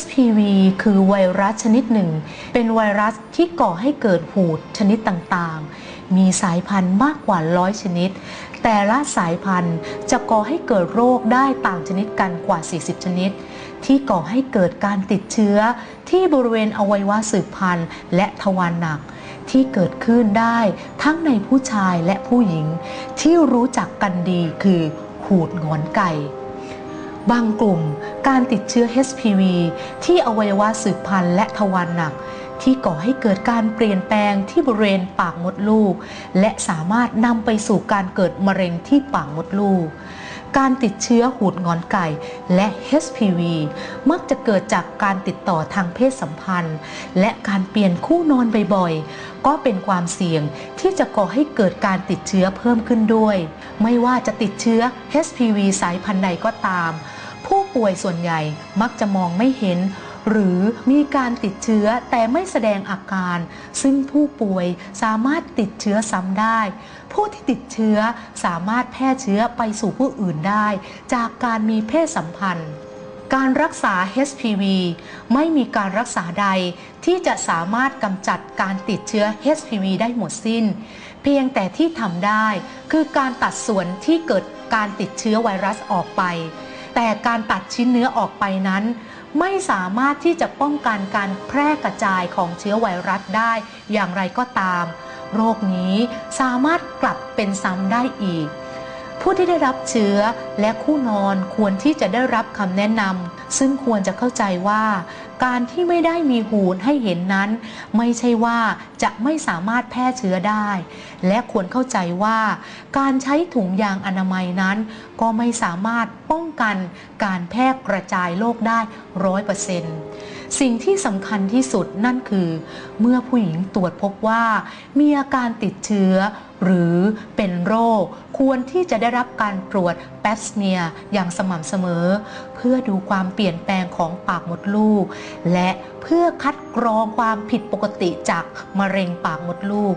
HPV คือไวรัสชนิดหนึ่ง เป็นไวรัสที่ก่อให้เกิดหูดชนิดต่างๆ มีสายพันธุ์มากกว่าร้อยชนิด แต่ละสายพันธุ์จะก่อให้เกิดโรคได้ต่างชนิดกันกว่า 40 ชนิด ที่ก่อให้เกิดการติดเชื้อที่บริเวณอวัยวะสืบพันธุ์ และทวารหนักที่เกิดขึ้นได้ทั้งในผู้ชายและผู้หญิง ที่รู้จักกันดีคือหูดงอนไก่ บางกลุ่มการติดเชื้อ HPV ที่อวัยวะสืบพันธุ์และทวารหนัก ที่ก่อให้เกิดการเปลี่ยนแปลงที่บริเวณปากมดลูก และสามารถนำไปสู่การเกิดมะเร็งที่ปากมดลูก การติดเชื้อหูดงอนไก่และ HPV มักจะเกิดจากการติดต่อทางเพศสัมพันธ์ และการเปลี่ยนคู่นอนบ่อยๆ ก็เป็นความเสี่ยงที่จะก่อให้เกิดการติดเชื้อเพิ่มขึ้นด้วย ไม่ว่าจะติดเชื้อ HPV สายพันธุ์ใดก็ตาม ผู้ป่วยส่วนใหญ่มักจะมองไม่เห็น หรือมีการติดเชื้อแต่ไม่แสดงอาการ ซึ่งผู้ป่วยสามารถติดเชื้อซ้ำได้ ผู้ที่ติดเชื้อสามารถแพร่เชื้อไปสู่ผู้อื่นได้ จากการมีเพศสัมพันธ์การรักษา HPV ไม่มีการรักษาใดที่จะสามารถกำจัดการติดเชื้อ HPV ได้หมดสิ้น เพียงแต่ที่ทำได้คือการตัดส่วนที่เกิดการติดเชื้อไวรัสออกไป แต่การตัดชิ้นเนื้อออกไปนั้น ไม่สามารถที่จะป้องกันการแพร่กระจายของเชื้อไวรัสได้อย่างไรก็ตาม โรคนี้สามารถกลับเป็นซ้ำได้อีก ผู้ที่ได้รับเชื้อและคู่นอนควรที่จะได้รับคำแนะนำซึ่งควรจะเข้าใจว่า การที่ไม่ได้มีหูนให้เห็นนั้น ไม่ใช่ว่าจะไม่สามารถแพร่เชื้อได้ และควรเข้าใจว่า การใช้ถุงยางอนามัยนั้น ก็ไม่สามารถป้องกันการแพร่กระจายโรคได้ร้อยเปอร์เซ็นต์ สิ่งที่สำคัญที่สุดนั่นคือ เมื่อผู้หญิงตรวจพบว่า มีอาการติดเชื้อ หรือเป็นโรค ควรที่จะได้รับการตรวจแปสเนียอย่างสม่ำเสมอ เพื่อดูความเปลี่ยนแปลงของปากมดลูก และเพื่อคัดกรองความผิดปกติจากมะเร็งปากมดลูก